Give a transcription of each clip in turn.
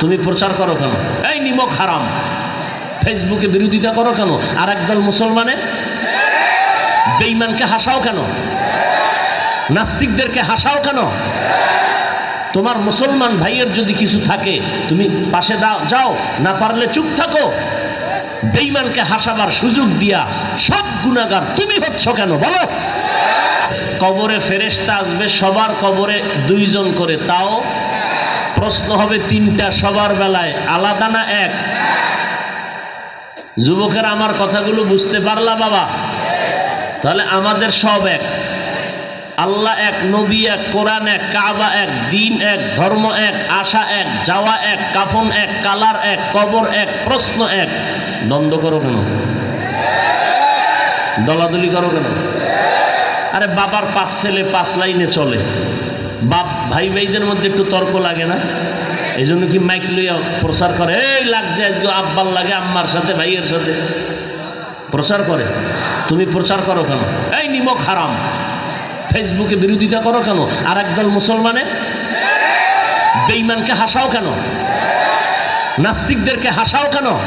তুমি প্রচার করো কেন? এই নিমক হারাম। ফেসবুকে বিরোধিতা করো কেন? আর একদল মুসলমানের বেঈমানকে হাসাও কেন? নাস্তিকদেরকে হাসাও কেন? তোমার মুসলমান ভাইয়ের যদি কিছু থাকে, তুমি পাশে দাও, যাও, না পারলে চুপ থাকো। বেঈমানকে হাসাবার সুযোগ দিয়া সব গুণাগার তুমি হচ্ছ কেন? বলো। কবরে ফেরেশতা আসবে, সবার কবরে দুইজন করে, তাও প্রশ্ন হবে তিনটা সবার বেলায়, আলাদা না এক? যুবকের আমার কথাগুলো বুঝতে পারলা বাবা? তাহলে আমাদের সব এক। আল্লাহ এক, নবী এক, কোরআন এক, কাবা এক, দিন এক, ধর্ম এক, আশা এক, যাওয়া এক, কাফন এক, কালার এক, কবর এক, প্রশ্ন এক। দ্বন্দ্ব করো কেন? দলাদলি করো কেন? আরে বাবার পাঁচ ছেলে পাঁচ লাইনে চলে। বাপ ভাই ভাইদের মধ্যে একটু তর্ক লাগে না? এই জন্য কি মাইক লইয়া প্রচার করে? এই লাগছে আজকে আব্বার লাগে, আম্মার সাথে, ভাইয়ের সাথে। প্রচার করে? তুমি প্রচার করো কেন? এই নিমক হারাম। ফেসবুকে বিরোধিতা করো কেন? আর একদল মুসলমানে? বেঈমানকে হাসাও কেন? নাস্তিকদেরকে হাসাও কেন?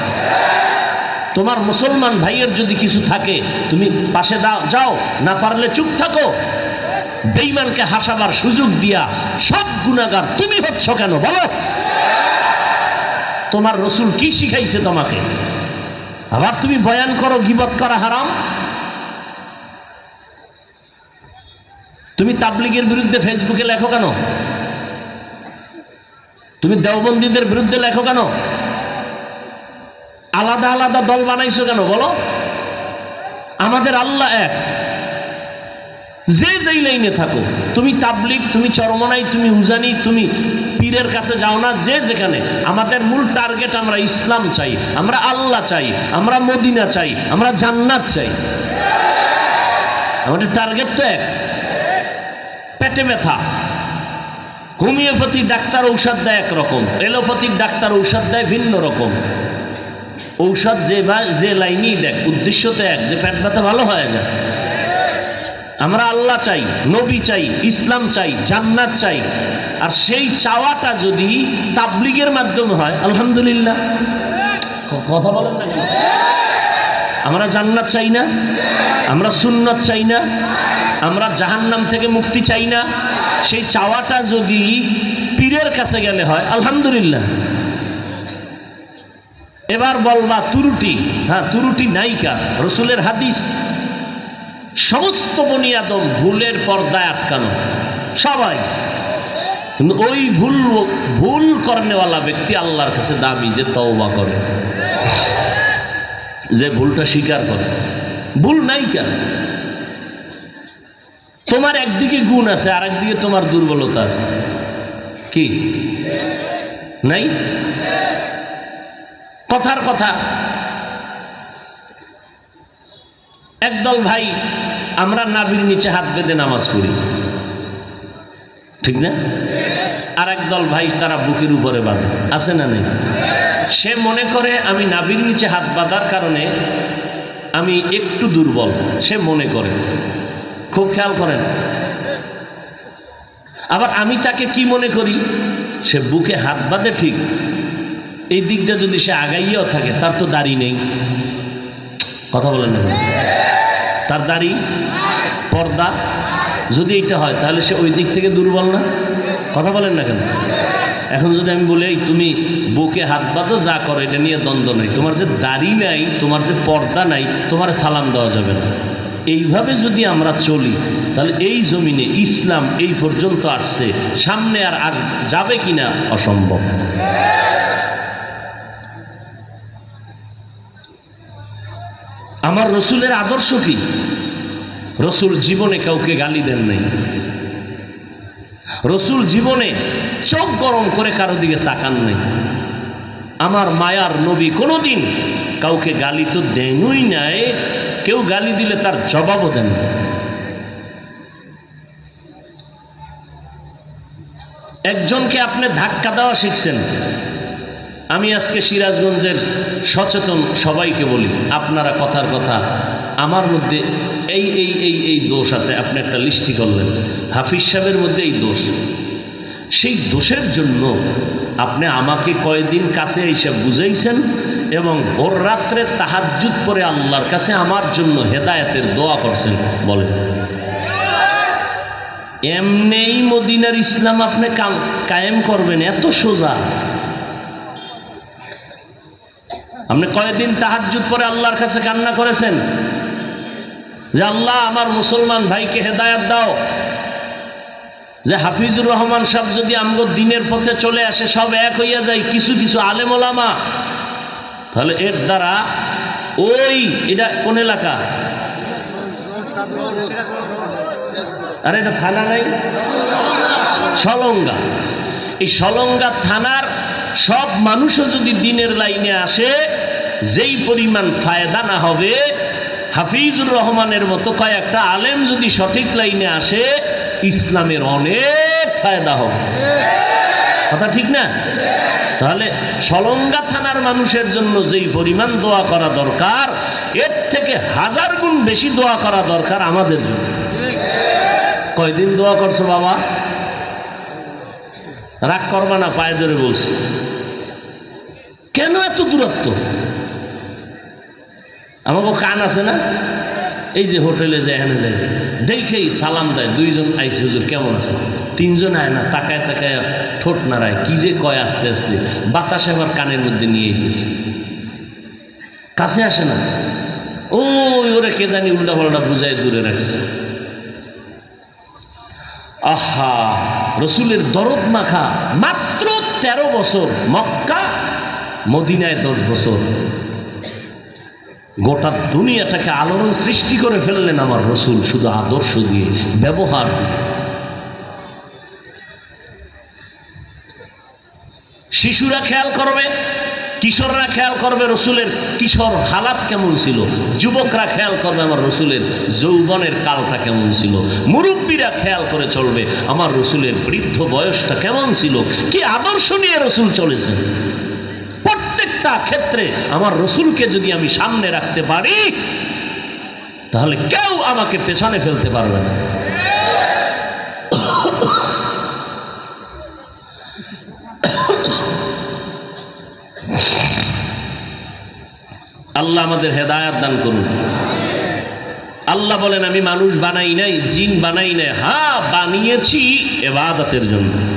তোমার মুসলমান ভাইয়ের যদি কিছু থাকে, তুমি পাশে দাও যাও, না পারলে চুপ থাকো। বেঈমানকে হাসাবার সুযোগ দিয়া সব গুণাগার তুমি হচ্ছ কেন? বলো। তোমার রসুল কি শিখাইছে তোমাকে? আবার তুমি বয়ান করো, গিবত করা হারাম? তুমি তাবলিগের বিরুদ্ধে ফেসবুকে লেখো কেন? তুমি দেওবন্দীদের বিরুদ্ধে লেখো কেন? আলাদা আলাদা দল বানাইছো কেন? বলো। আমাদের আল্লাহ এক। যে যেই লাইনে থাকো, তুমি তাবলিগ, তুমি চরমনাই, তুমি হুজানি তুমি পীরের কাছে যাও না, যে যেখানে, আমাদের মূল টার্গেট আমরা ইসলাম চাই, আমরা আল্লাহ চাই, আমরা মদিনা চাই, আমরা জান্নাত চাই। আমাদের টার্গেট তো এক। পেটে ব্যথা। হোমিওপ্যাথিক ডাক্তার ঔষধ দেয় একরকম এলোপ্যাথিক ডাক্তার ঔষধ দেয় ভিন্ন রকম। ঔষধ যে যে লাইনই দেখ, উদ্দেশ্য তো এক, যে পেট ব্যথা ভালো হয়ে যায়। আমরা আল্লাহ চাই, নবী চাই, ইসলাম চাই, জান্নাত চাই। আর সেই চাওয়াটা যদি তাবলিগের মাধ্যমে হয়, আলহামদুলিল্লাহ। কথা বলেন না আমরা জান্নাত চাই না, আমরা সুন্নত চাই না, আমরা জাহান্নাম থেকে মুক্তি চাই না। সেই চাওয়াটা যদি পীরের কাছে গেলে হয়, আলহামদুলিল্লাহ। এবার বলবা, তুরুটি হ্যাঁ তুরুটি নায়িকা, রসুলের হাদিস। সমস্ত বনিয়াদম ভুলের পর্দায় আটকানো। সবাই। কিন্তু ওই ভুল ভুল করেনেওয়ালা ব্যক্তি আল্লাহর কাছে দাবি যে তওবা করে। যে ভুলটা স্বীকার করে। ভুল নাই কেন? তোমার একদিকে গুণ আছে আর একদিকে তোমার দুর্বলতা আছে। কি? নাই? কথার কথা। একদল ভাই আমরা নাভির নিচে হাত বেঁধে নামাজ পড়ি। ঠিক না? আর একদল ভাই তারা বুকের উপরে বাঁধে। আছে না নেই? সে মনে করে আমি নাভির নিচে হাত বাঁধার কারণে আমি একটু দুর্বল, সে মনে করে। খুব খেয়াল করেন। আবার আমি তাকে কি মনে করি? সে বুকে হাত বাঁধে ঠিক। এই দিকটা যদি সে আগাইয়াও থাকে, তার তো দাড়ি নেই। কথা বলেন না তার দাড়ি, পর্দা, যদি এটা হয়, তাহলে সে ওই দিক থেকে দুর্বল না? কথা বলেন না কেন? এখন যদি আমি বলি, "এই, তুমি বুকে হাত বাঁধো, যা করো, এটা নিয়ে দ্বন্দ্ব নাই। তোমার যে দাড়ি নাই, তোমার যে পর্দা নাই, তোমার সালাম দেওয়া যাবে না। এইভাবে যদি আমরা চলি, তাহলে এই জমিনে ইসলাম এই পর্যন্ত আসছে। সামনে আর আস, যাবে কিনা? অসম্ভব। আমার রসুলের আদর্শ কি? রসুল জীবনে কাউকে গালি দেন নাই। রসুল জীবনে চোখ গরম করে কারও দিকে তাকান নাই। আমার মায়ার নবী কোনোদিন কাউকে গালি তো দেনই নাই, কেউ গালি দিলে তার জবাবও দেন একজনকে আপনি ধাক্কা দেওয়া শিখছেন আমি আজকে সিরাজগঞ্জের সচেতন সবাইকে বলি, আপনারা কথার কথা, আমার মধ্যে এই এই এই এই দোষ আছে, আপনি একটা লিস্টি করলেন। হাফিজ সাহেবের মধ্যে এই দোষ। সেই দোষের জন্য আপনি আমাকে কয়দিন কাছে এইসব বুঝাইছেন এবং ভোর রাত্রে তাহাজ্জুদ পরে আল্লাহর কাছে আমার জন্য হেদায়তের দোয়া করছেন বলেন। এমনেই মদিনার ইসলাম আপনি কায়েম করবেন, এত সোজা। আপনি কয়দিন তাহাজ্জুদ পরে আল্লাহর কাছে কান্না করেছেন? যে আল্লাহ, আমার মুসলমান ভাইকে হেদায়াত দাও। যে হাফিজুর রহমান সাহেব যদি আমগো দিনের পথে চলে আসে, সব এক হইয়া যায়, কিছু কিছু আলেম ওলামা। তাহলে এর দ্বারা ওই, এটা কোন এলাকা? আরে এটা থানা নাই? সলঙ্গা। এই সলঙ্গা থানার সব মানুষও যদি দিনের লাইনে আসে যেই পরিমাণ ফায়দা না হবে, হাফিজুর রহমানের মতো কয়েকটা আলেম যদি সঠিক লাইনে আসে, ইসলামের অনেক ফায়দা হবে। কথা ঠিক না? তাহলে সলঙ্গা থানার মানুষের জন্য যেই পরিমাণ দোয়া করা দরকার, এর থেকে হাজার গুণ বেশি দোয়া করা দরকার আমাদের জন্য। কয়দিন দোয়া করছ বাবা? রাগ করবা না, পায়ে ধরে বলছি। কেন এত দূরত্ব? আমাকে কান আছে না? এই যে হোটেলে যায়, এখানে যায়। দেখেই সালাম দেয়, দুইজন আইসি হুজুর, কেমন আছে? তিনজন আয় না, তাকায় তাকায় ঠোঁট নাড়ায়, কি যে কয় আস্তে আস্তে, বাতাস আবার কানের মধ্যে নিয়ে যেতেছে কাছে আসে না। ওই ওরে কে জানি উল্টা পাল্টা বুঝায় দূরে রাখছে। আহা, রসুলের দরদ মাখা মাত্র তেরো বছর মক্কা, মদিনায় দশ বছর। গোটা দুনিয়াটাকে আলোড়ন সৃষ্টি করে ফেললেন আমার রসুল, শুধু আদর্শ দিয়ে, ব্যবহার। শিশুরা খেয়াল করবে, কিশোররা খেয়াল করবে রসুলের কিশোর হালাত কেমন ছিল, যুবকরা খেয়াল করবে আমার রসুলের যৌবনের কালটা কেমন ছিল, মুরব্বীরা খেয়াল করে চলবে আমার রসুলের বৃদ্ধ বয়সটা কেমন ছিল, কি আদর্শ নিয়ে রসুল চলেছেন প্রত্যেকটা ক্ষেত্রে আমার রসুলকে যদি আমি সামনে রাখতে পারি, তাহলে কেউ আমাকে পেছনে ফেলতে পারবে না। আল্লাহ আমাদের হেদায়াত দান করুন। আল্লাহ বলেন, আমি মানুষ বানাই নাই, জিন বানাই নাই হ্যাঁ বানিয়েছি এবাদতের জন্য।